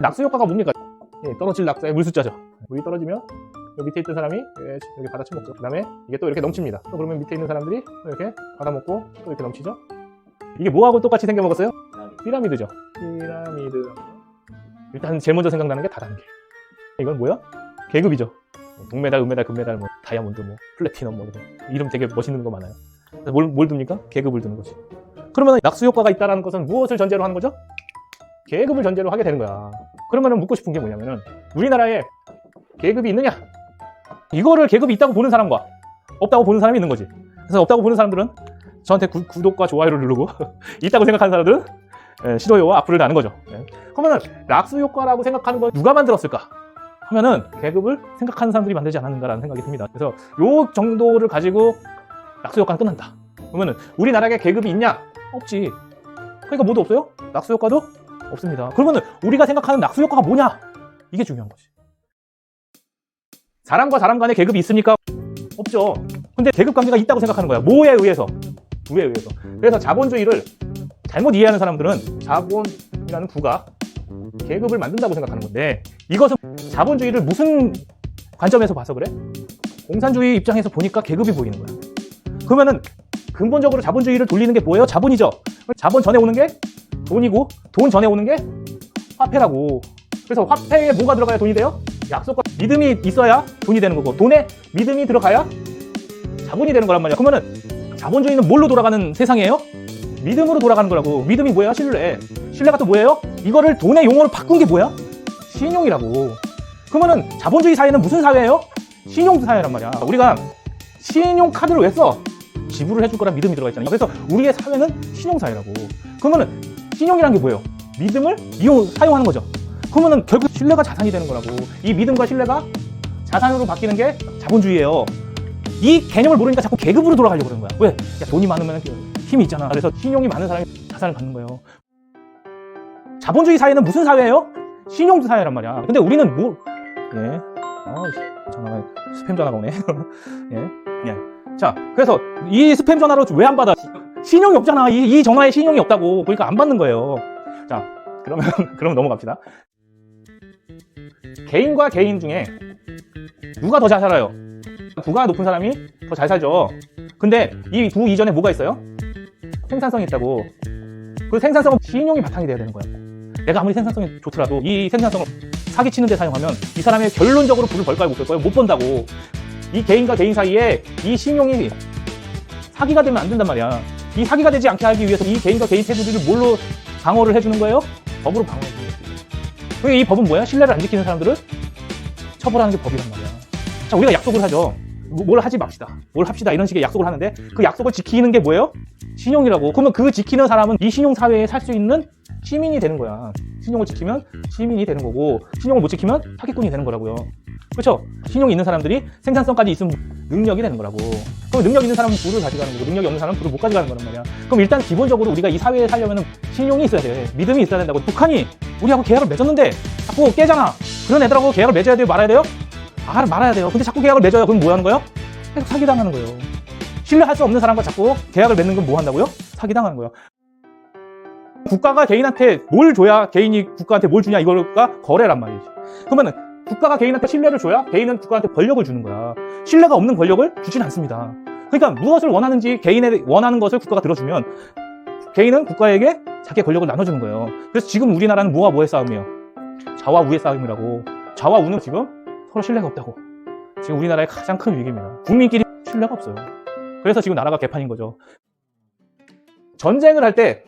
낙수 효과가 뭡니까? 예, 떨어질 낙수의 물숫자죠. 물이 떨어지면 여기 밑에 있던 사람이 예, 이렇게 받아 처먹죠. 그 다음에 이게 또 이렇게 넘칩니다. 또 그러면 밑에 있는 사람들이 또 이렇게 받아 먹고 또 이렇게 넘치죠. 이게 뭐하고 똑같이 생겨 먹었어요? 피라미드죠. 피라미드. 일단 제일 먼저 생각나는 게 다단계. 이건 뭐야? 계급이죠. 뭐 동메달, 은메달, 금메달, 뭐 다이아몬드, 뭐 플래티넘, 뭐 이런 이름 되게 멋있는 거 많아요. 뭘, 뭘 둡니까? 계급을 두는 거지. 그러면 낙수 효과가 있다는 것은 무엇을 전제로 하는 거죠? 계급을 전제로 하게 되는 거야. 그러면은 묻고 싶은 게 뭐냐면은 우리나라에 계급이 있느냐? 이거를 계급이 있다고 보는 사람과 없다고 보는 사람이 있는 거지. 그래서 없다고 보는 사람들은 저한테 구, 독과 좋아요를 누르고 있다고 생각하는 사람들은 예, 싫어요와 악플을 다는 거죠. 예. 그러면은 락스 효과라고 생각하는 걸 누가 만들었을까? 하면은 계급을 생각하는 사람들이 만들지 않았는가라는 생각이 듭니다. 그래서 요 정도를 가지고 락스 효과는 끝난다. 그러면은 우리나라에 계급이 있냐? 없지. 그러니까 뭐도 없어요? 락스 효과도 없습니다. 그러면은 우리가 생각하는 낙수 효과가 뭐냐? 이게 중요한 거지. 사람과 사람 간의 계급이 있습니까? 없죠. 근데 계급 관계가 있다고 생각하는 거야. 뭐에 의해서? 부에 의해서. 그래서 자본주의를 잘못 이해하는 사람들은 자본이라는 부가 계급을 만든다고 생각하는 건데 이것은 자본주의를 무슨 관점에서 봐서 그래? 공산주의 입장에서 보니까 계급이 보이는 거야. 그러면은 근본적으로 자본주의를 돌리는 게 뭐예요? 자본이죠. 자본 전에 오는 게 돈이고 돈 전에 오는 게 화폐라고. 그래서 화폐에 뭐가 들어가야 돈이 돼요? 약속과 믿음이 있어야 돈이 되는 거고 돈에 믿음이 들어가야 자본이 되는 거란 말이야. 그러면은 자본주의는 뭘로 돌아가는 세상이에요? 믿음으로 돌아가는 거라고. 믿음이 뭐야? 신뢰. 신뢰가 또 뭐예요? 이거를 돈의 용어로 바꾼 게 뭐야? 신용이라고. 그러면은 자본주의 사회는 무슨 사회예요? 신용 사회란 말이야. 우리가 신용 카드를 왜 써? 지불을 해줄 거라 믿음이 들어가 있잖아요. 그래서 우리의 사회는 신용 사회라고. 그러면은 신용이란 게 뭐예요? 믿음을 이용 사용하는 거죠. 그러면은 결국 신뢰가 자산이 되는 거라고. 이 믿음과 신뢰가 자산으로 바뀌는 게 자본주의예요. 이 개념을 모르니까 자꾸 계급으로 돌아가려고 그러는 거야. 왜? 야, 돈이 많으면 힘이 있잖아. 그래서 신용이 많은 사람이 자산을 갖는 거예요. 자본주의 사회는 무슨 사회예요? 신용 사회란 말이야. 근데 우리는 뭐, 예. 아, 전화가, 스팸 전화가 오네. 예. 예. 자, 그래서 이 스팸 전화로 왜 안 받아? 신용이 없잖아. 이, 이 전화에 신용이 없다고. 그러니까 안 받는 거예요. 자, 그러면, 그럼 넘어갑시다. 개인과 개인 중에 누가 더 잘 살아요? 부가 높은 사람이 더 잘 살죠. 근데 이 부 이전에 뭐가 있어요? 생산성이 있다고. 그 생산성은 신용이 바탕이 돼야 되는 거야. 내가 아무리 생산성이 좋더라도 이 생산성을 사기치는 데 사용하면 이 사람의 결론적으로 부를 벌까요? 못 벌까요? 못 번다고. 이 개인과 개인 사이에 이 신용이 사기가 되면 안 된단 말이야. 이 사기가 되지 않게 하기 위해서 이 개인과 개인 테두리를 뭘로 방어를 해주는 거예요? 법으로 방어해 주는 거지. 그이 법은 뭐야? 신뢰를 안 지키는 사람들을 처벌하는 게 법이란 말이야. 자, 우리가 약속을 하죠. 뭐- 뭘 하지 맙시다. 뭘 합시다. 이런 식의 약속을 하는데 그 약속을 지키는 게 뭐예요? 신용이라고. 그러면 그 지키는 사람은 이 신용 사회에 살 수 있는 시민이 되는 거야. 신용을 지키면 시민이 되는 거고 신용을 못 지키면 사기꾼이 되는 거라고요. 그렇죠? 신용이 있는 사람들이 생산성까지 있으면 능력이 되는 거라고. 그럼 능력 있는 사람은 부를 가져가는 거고 능력이 없는 사람은 부를 못 가져가는 거란 말이야. 그럼 일단 기본적으로 우리가 이 사회에 살려면 신용이 있어야 돼. 믿음이 있어야 된다고. 북한이 우리하고 계약을 맺었는데 자꾸 깨잖아. 그런 애들하고 계약을 맺어야 돼요? 말아야 돼요? 아, 말아야 돼요. 근데 자꾸 계약을 맺어요. 그럼 뭐 하는 거예요? 계속 사기당하는 거예요. 신뢰할 수 없는 사람과 자꾸 계약을 맺는 건 뭐 한다고요? 사기당하는 거예요. 국가가 개인한테 뭘 줘야 개인이 국가한테 뭘 주냐 이거가 거래란 말이지. 그러면은 국가가 개인한테 신뢰를 줘야 개인은 국가한테 권력을 주는 거야. 신뢰가 없는 권력을 주진 않습니다. 그러니까 무엇을 원하는지 개인의 원하는 것을 국가가 들어주면 개인은 국가에게 자기의 권력을 나눠주는 거예요. 그래서 지금 우리나라는 뭐와 뭐의 싸움이에요? 좌와 우의 싸움이라고. 좌와 우는 지금 서로 신뢰가 없다고. 지금 우리나라의 가장 큰 위기입니다. 국민끼리 신뢰가 없어요. 그래서 지금 나라가 개판인 거죠. 전쟁을 할 때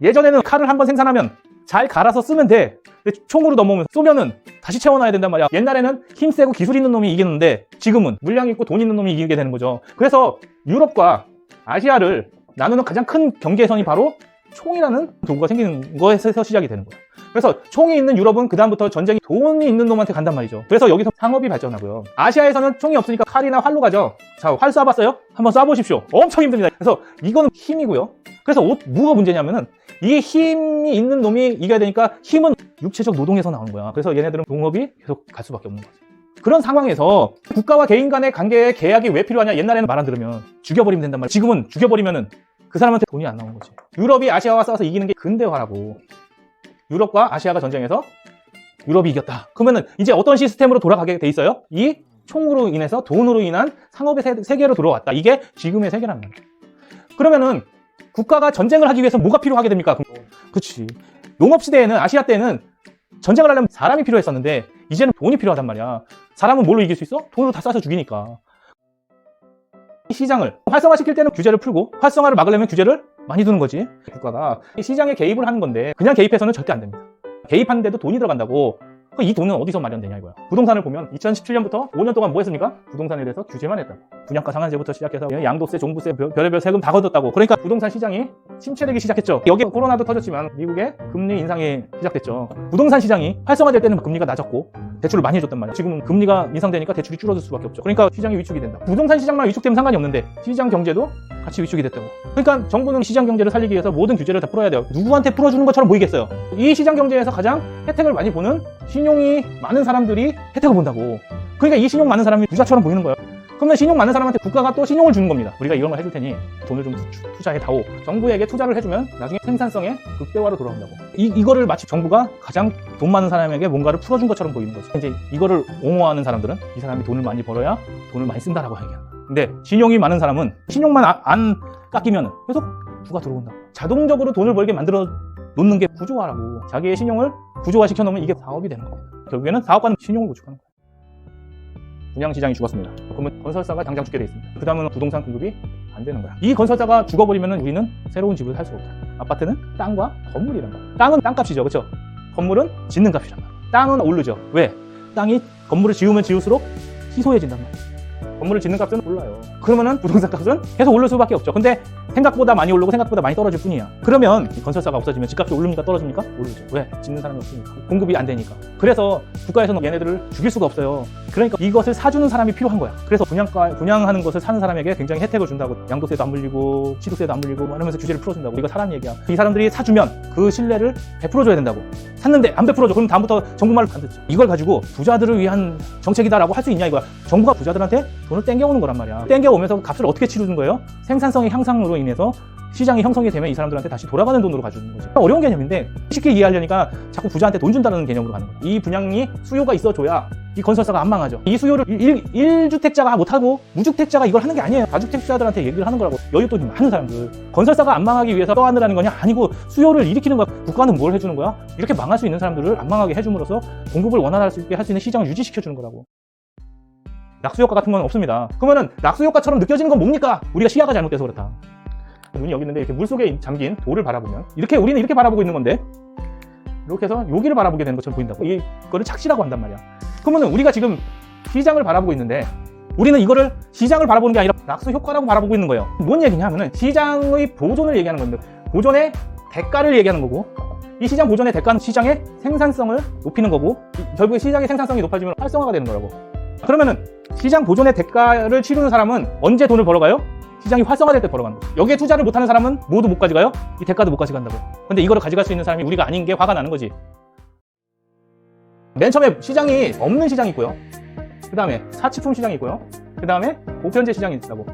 예전에는 칼을 한 번 생산하면 잘 갈아서 쓰면 돼. 근데 총으로 넘어오면 쏘면은 다시 채워놔야 된단 말이야. 옛날에는 힘 세고 기술 있는 놈이 이기는데 지금은 물량 있고 돈 있는 놈이 이기게 되는 거죠. 그래서 유럽과 아시아를 나누는 가장 큰 경계선이 바로 총이라는 도구가 생기는 거에서 시작이 되는 거예요. 그래서 총이 있는 유럽은 그다음부터 전쟁이 돈이 있는 놈한테 간단 말이죠. 그래서 여기서 상업이 발전하고요. 아시아에서는 총이 없으니까 칼이나 활로 가죠. 자, 활 쏴봤어요? 한번 쏴보십시오. 엄청 힘듭니다. 그래서 이거는 힘이고요. 그래서 옷, 뭐가 문제냐면은 이 힘이 있는 놈이 이겨야 되니까 힘은 육체적 노동에서 나오는 거야. 그래서 얘네들은 농업이 계속 갈 수밖에 없는 거지. 그런 상황에서 국가와 개인 간의 관계에 계약이 왜 필요하냐? 옛날에는 말 안 들으면 죽여버리면 된단 말이야. 지금은 죽여버리면은 그 사람한테 돈이 안 나오는 거지. 유럽이 아시아와 싸워서 이기는 게 근대화라고. 유럽과 아시아가 전쟁에서 유럽이 이겼다. 그러면은 이제 어떤 시스템으로 돌아가게 돼 있어요? 이 총으로 인해서 돈으로 인한 상업의 세- 세계로 들어왔다. 이게 지금의 세계라는 거예요. 그러면은 국가가 전쟁을 하기 위해서 뭐가 필요하게 됩니까? 그치. 농업 시대에는 아시아 때는 전쟁을 하려면 사람이 필요했었는데 이제는 돈이 필요하단 말이야. 사람은 뭘로 이길 수 있어? 돈으로 다 쏴서 죽이니까. 이 시장을 활성화시킬 때는 규제를 풀고 활성화를 막으려면 규제를 많이 두는 거지. 국가가 이 시장에 개입을 하는 건데 그냥 개입해서는 절대 안 됩니다. 개입하는데도 돈이 들어간다고 그 이 돈은 어디서 마련되냐 이거야. 부동산을 보면 2017년부터 5년 동안 뭐 했습니까? 부동산에 대해서 규제만 했다고. 분양가 상한제부터 시작해서 양도세, 종부세, 별- 별의별 세금 다 걷었다고. 그러니까 부동산 시장이 침체되기 시작했죠. 여기 코로나도 터졌지만 미국의 금리 인상이 시작됐죠. 부동산 시장이 활성화될 때는 금리가 낮았고 대출을 많이 해줬단 말이야. 지금은 금리가 인상되니까 대출이 줄어들 수밖에 없죠. 그러니까 시장이 위축이 된다. 부동산 시장만 위축되면 상관이 없는데 시장 경제도 같이 위축이 됐다고. 그러니까 정부는 시장 경제를 살리기 위해서 모든 규제를 다 풀어야 돼요. 누구한테 풀어주는 것처럼 보이겠어요. 이 시장 경제에서 가장 혜택을 많이 보는 신용이 많은 사람들이 혜택을 본다고. 그러니까 이 신용 많은 사람이 부자처럼 보이는 거예요. 그러면 신용 많은 사람한테 국가가 또 신용을 주는 겁니다. 우리가 이런 걸 해줄 테니 돈을 좀 투- 투자해 다오. 정부에게 투자를 해주면 나중에 생산성의 극대화로 돌아온다고. 이, 이거를 마치 정부가 가장 돈 많은 사람에게 뭔가를 풀어준 것처럼 보이는 거지. 이제 이거를 옹호하는 사람들은 이 사람이 돈을 많이 벌어야 돈을 많이 쓴다라고 얘기한다. 근데 신용이 많은 사람은 신용만 아- 안 깎이면 계속 부가 들어온다. 자동적으로 돈을 벌게 만들어 놓는 게 구조화라고. 자기의 신용을 구조화 시켜놓으면 이게 사업이 되는 겁니다. 결국에는 사업가는 신용을 구축하는 거예요. 분양시장이 죽었습니다. 그러면 건설사가 당장 죽게 돼 있습니다. 그 다음은 부동산 공급이 안 되는 거야. 이 건설사가 죽어버리면 우리는 새로운 집을 살 수가 없다. 아파트는 땅과 건물이란 말이야. 땅은 땅값이죠. 그렇죠? 건물은 짓는 값이란 말이야. 땅은 오르죠. 왜? 땅이 건물을 지으면 지을수록 희소해진단 말이야. 건물을 짓는 값은 올라요. 그러면은 부동산 값은 계속 오를 수밖에 없죠. 근데 생각보다 많이 오르고 생각보다 많이 떨어질 뿐이야. 그러면 이 건설사가 없어지면 집값이 오릅니까? 떨어집니까? 오르죠. 왜? 짓는 사람이 없으니까. 공급이 안 되니까. 그래서 국가에서는 얘네들을 죽일 수가 없어요. 그러니까 이것을 사주는 사람이 필요한 거야. 그래서 분양가, 분양하는 것을 사는 사람에게 굉장히 혜택을 준다고. 양도세도 안 물리고, 취득세도 안 물리고, 막 이러면서 규제를 풀어준다고. 이거 사람 얘기야. 이 사람들이 사주면 그 신뢰를 베풀어줘야 된다고. 샀는데 안 베풀어줘. 그럼 다음부터 정부 말을 안 듣죠. 이걸 가지고 부자들을 위한 정책이다라고 할 수 있냐 이거야. 정부가 부자들한테 돈을 땡겨오는 거란 말이야. 땡겨오면서 값을 어떻게 치르는 거예요? 생산성의 향상으로 인해서 시장이 형성이 되면 이 사람들한테 다시 돌아가는 돈으로 가주는 거지. 어려운 개념인데 쉽게 이해하려니까 자꾸 부자한테 돈 준다는 개념으로 가는 거야. 이 분양이 수요가 있어줘야 이 건설사가 안 망하죠. 이 수요를 일, 일, 주택자가 못하고 무주택자가 이걸 하는 게 아니에요. 다주택자들한테 얘기를 하는 거라고. 여윳돈이 많은 사람들. 건설사가 안 망하기 위해서 떠안으라는 거냐? 아니고 수요를 일으키는 거야. 국가는 뭘 해주는 거야? 이렇게 망할 수 있는 사람들을 안 망하게 해줌으로써 공급을 원활할 수 있게 할 수 있는 시장을 유지시켜주는 거라고. 낙수 효과 같은 건 없습니다. 그러면은 낙수 효과처럼 느껴지는 건 뭡니까? 우리가 시야가 잘못돼서 그렇다. 눈이 여기 있는데 이렇게 물 속에 잠긴 돌을 바라보면 이렇게 우리는 이렇게 바라보고 있는 건데 이렇게 해서 여기를 바라보게 되는 것처럼 보인다고 이거를 착시라고 한단 말이야. 그러면은 우리가 지금 시장을 바라보고 있는데 우리는 이거를 시장을 바라보는 게 아니라 낙수 효과라고 바라보고 있는 거예요. 뭔 얘기냐면은 시장의 보존을 얘기하는 건데 보존의 대가를 얘기하는 거고 이 시장 보존의 대가는 시장의 생산성을 높이는 거고 이- 결국에 시장의 생산성이 높아지면 활성화가 되는 거라고. 그러면은 시장 보존의 대가를 치르는 사람은 언제 돈을 벌어가요? 시장이 활성화될 때 벌어가는 거죠. 여기에 투자를 못하는 사람은 모두 못 가져가요? 이 대가도 못 가져간다고. 근데 이거를 가져갈 수 있는 사람이 우리가 아닌 게 화가 나는 거지. 맨 처음에 시장이 없는 시장이 있고요. 그 다음에 사치품 시장이 있고요. 그 다음에 보편제 시장이 있다고.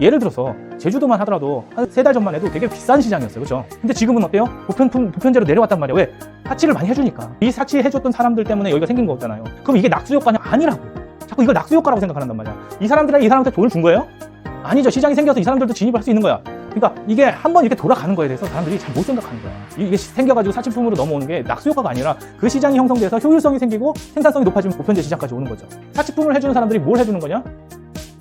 예를 들어서 제주도만 하더라도 한 세 달 전만 해도 되게 비싼 시장이었어요. 그죠? 근데 지금은 어때요? 보편품, 보편제로 내려왔단 말이에요. 왜? 사치를 많이 해주니까. 이 사치 해줬던 사람들 때문에 여기가 생긴 거잖아요. 그럼 이게 낙수 효과냐? 아니라고. 자꾸 이걸 낙수 효과라고 생각한단 말이야. 이 사람들이 이 사람한테 돈을 준 거예요? 아니죠. 시장이 생겨서 이 사람들도 진입을 할수 있는 거야. 그러니까 이게 한번 이렇게 돌아가는 거에 대해서 사람들이 잘 못 생각하는 거야. 이게 생겨가지고 사치품으로 넘어오는 게 낙수 효과가 아니라 그 시장이 형성돼서 효율성이 생기고 생산성이 높아지면 보편제 시장까지 오는 거죠. 사치품을 해주는 사람들이 뭘 해주는 거냐?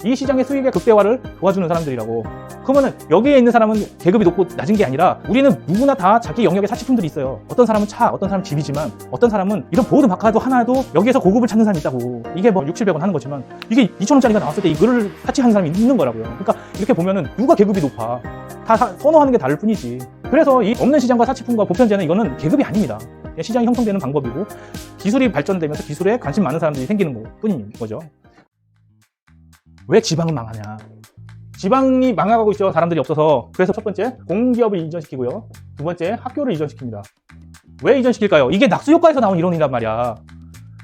이 시장의 수익의 극대화를 도와주는 사람들이라고. 그러면은 여기에 있는 사람은 계급이 높고 낮은 게 아니라 우리는 누구나 다 자기 영역에 사치품들이 있어요. 어떤 사람은 차, 어떤 사람은 집이지만 어떤 사람은 이런 보드 마카도 하나도 여기에서 고급을 찾는 사람이 있다고. 이게 뭐 6, 700원 하는 거지만 이게 2,000원짜리가 나왔을 때 이거를 사치하는 사람이 있는 거라고요. 그러니까 이렇게 보면은 누가 계급이 높아. 다 사- 선호하는 게 다를 뿐이지. 그래서 이 없는 시장과 사치품과 보편제는 이거는 계급이 아닙니다. 시장이 형성되는 방법이고 기술이 발전되면서 기술에 관심 많은 사람들이 생기는 거 뿐인 거죠. 왜 지방은 망하냐? 지방이 망해가고 있죠. 사람들이 없어서. 그래서 첫 번째, 공기업을 이전시키고요. 두 번째, 학교를 이전시킵니다. 왜 이전시킬까요? 이게 낙수 효과에서 나온 이론이란 말이야.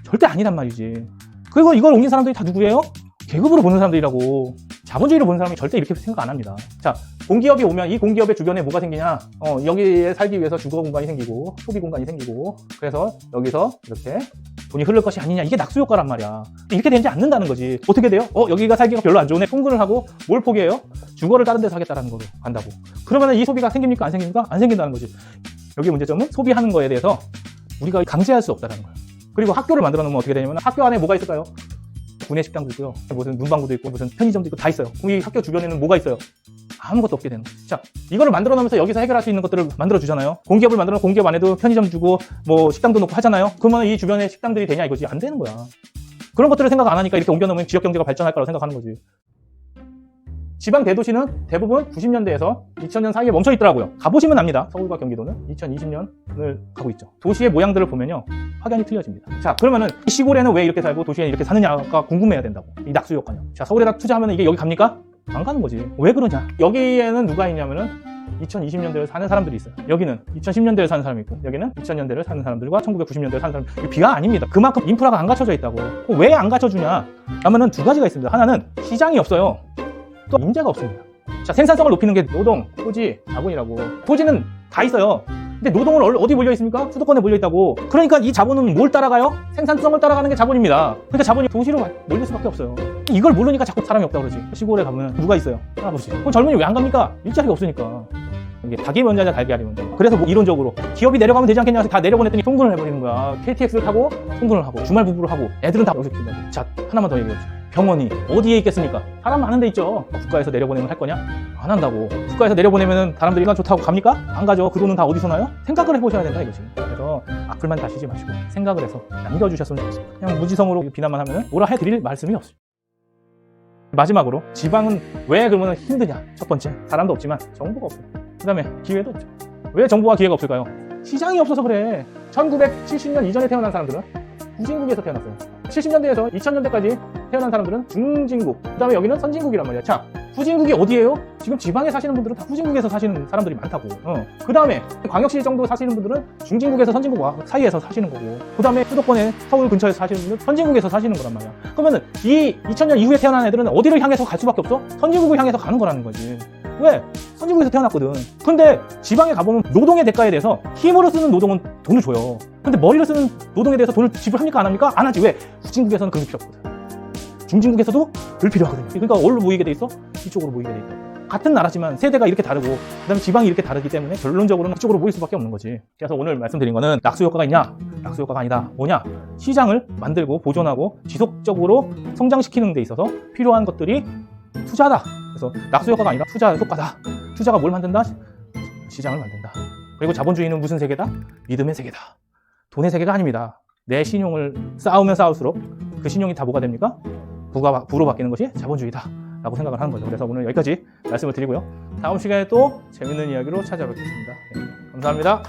절대 아니란 말이지. 그리고 이걸 옮긴 사람들이 다 누구예요? 계급으로 보는 사람들이라고. 자본주의로 보는 사람이 절대 이렇게 생각 안 합니다. 자, 공기업이 오면 이 공기업의 주변에 뭐가 생기냐? 어, 여기에 살기 위해서 주거 공간이 생기고 소비 공간이 생기고 그래서 여기서 이렇게 돈이 흐를 것이 아니냐 이게 낙수 효과란 말이야. 이렇게 되지 않는다는 거지. 어떻게 돼요? 어 여기가 살기가 별로 안 좋네. 통근을 하고 뭘 포기해요? 주거를 다른 데서 하겠다라는 거로 간다고. 그러면 이 소비가 생깁니까? 안 생깁니까? 안 생긴다는 거지. 여기 문제점은 소비하는 거에 대해서 우리가 강제할 수 없다는 거예요. 그리고 학교를 만들어 놓으면 어떻게 되냐면 학교 안에 뭐가 있을까요? 구내 식당도 있고요. 무슨 문방구도 있고 무슨 편의점도 있고 다 있어요. 이 학교 주변에는 뭐가 있어요? 아무것도 없게 되는 거죠. 자, 이거를 만들어 놓으면서 여기서 해결할 수 있는 것들을 만들어 주잖아요. 공기업을 만들어 놓으면 공기업 안에도 편의점 주고 뭐 식당도 놓고 하잖아요. 그러면 이 주변에 식당들이 되냐 이거지. 안 되는 거야. 그런 것들을 생각 안 하니까 이렇게 옮겨 놓으면 지역 경제가 발전할 거라고 생각하는 거지. 지방 대도시는 대부분 90년대에서 2000년 사이에 멈춰 있더라고요. 가보시면 압니다. 서울과 경기도는 2020년을 가고 있죠. 도시의 모양들을 보면요. 확연히 틀려집니다. 자, 그러면은 이 시골에는 왜 이렇게 살고 도시에 이렇게 사느냐가 궁금해야 된다고. 이 낙수 효과요. 자, 서울에다 투자하면 이게 여기 갑니까? 안 가는 거지. 왜 그러냐? 여기에는 누가 있냐면은 2020년대를 사는 사람들이 있어요. 여기는 2010년대를 사는 사람이 있고, 여기는 2000년대를 사는 사람들과 1990년대를 사는 사람. 이게 비가 아닙니다. 그만큼 인프라가 안 갖춰져 있다고. 왜 안 갖춰주냐? 하면은 두 가지가 있습니다. 하나는 시장이 없어요. 또 인재가 없습니다. 자, 생산성을 높이는 게 노동, 토지, 자본이라고. 토지는 다 있어요. 근데 노동은 얼- 어디 몰려 있습니까? 수도권에 몰려 있다고. 그러니까 이 자본은 뭘 따라가요? 생산성을 따라가는 게 자본입니다. 그러니까 자본이 도시로 가- 몰릴 수밖에 없어요. 이걸 모르니까 자꾸 사람이 없다 그러지. 시골에 가면 누가 있어요? 할아버지. 그럼 젊은이 왜 안 갑니까? 일자리가 없으니까. 이게 닭이 먼저냐 달걀이 먼저. 그래서 뭐 이론적으로 기업이 내려가면 되지 않겠냐 해서 다 내려보냈더니 통근을 해버리는 거야. KTX를 타고 통근을 하고 주말 부부를 하고 애들은 다 여기서 키운다고. 자 하나만 더 얘기해 보죠. 병원이 어디에 있겠습니까? 사람 많은 데 있죠. 국가에서 내려보내면 할 거냐? 안 한다고. 국가에서 내려보내면 사람들이 난 좋다고 갑니까? 안 가죠. 그 돈은 다 어디서 나요? 생각을 해보셔야 된다 이거지. 그래서 악플만 다시지 마시고 생각을 해서 남겨주셨으면 좋겠습니다. 그냥 무지성으로 비난만 하면 뭐라 해드릴 말씀이 없습니다. 마지막으로 지방은 왜 그러면 힘드냐? 첫 번째 사람도 없지만 정보가 없어요. 그 다음에 기회도 없죠. 왜 정보와 기회가 없을까요? 시장이 없어서 그래. 1970년 이전에 태어난 사람들은 후진국에서 태어났어요. 70년대에서 2000년대까지 태어난 사람들은 중진국, 그 다음에 여기는 선진국이란 말이야. 자, 후진국이 어디예요? 지금 지방에 사시는 분들은 다 후진국에서 사시는 사람들이 많다고. 어. 그 다음에 광역시 정도 사시는 분들은 중진국에서 선진국 사이에서 사시는 거고. 그 다음에 수도권에 서울 근처에서 사시는 분들은 선진국에서 사시는 거란 말이야. 그러면은 이 2000년 이후에 태어난 애들은 어디를 향해서 갈 수밖에 없어? 선진국을 향해서 가는 거라는 거지. 왜? 선진국에서 태어났거든. 근데 지방에 가보면 노동의 대가에 대해서 힘으로 쓰는 노동은 돈을 줘요. 근데 머리로 쓰는 노동에 대해서 돈을 지불합니까? 안 합니까? 안 하지. 왜? 후진국에서는 그게 필요 없거든. 중진국에서도 덜 필요하거든요. 그러니까 어디로 모이게 돼 있어? 이쪽으로 모이게 돼 있다. 같은 나라지만 세대가 이렇게 다르고 그다음에 지방이 이렇게 다르기 때문에 결론적으로는 그쪽으로 모일 수밖에 없는 거지. 그래서 오늘 말씀드린 거는 낙수 효과가 있냐? 낙수 효과가 아니다. 뭐냐? 시장을 만들고 보존하고 지속적으로 성장시키는 데 있어서 필요한 것들이 투자다. 그래서 낙수 효과가 아니라 투자 효과다. 투자가 뭘 만든다? 시장을 만든다. 그리고 자본주의는 무슨 세계다? 믿음의 세계다. 돈의 세계가 아닙니다. 내 신용을 쌓으면 쌓을수록 그 신용이 다 뭐가 됩니까? 부가, 부로 바뀌는 것이 자본주의다. 라고 생각을 하는 거죠. 그래서 오늘 여기까지 말씀을 드리고요. 다음 시간에 또 재밌는 이야기로 찾아뵙겠습니다. 네, 감사합니다.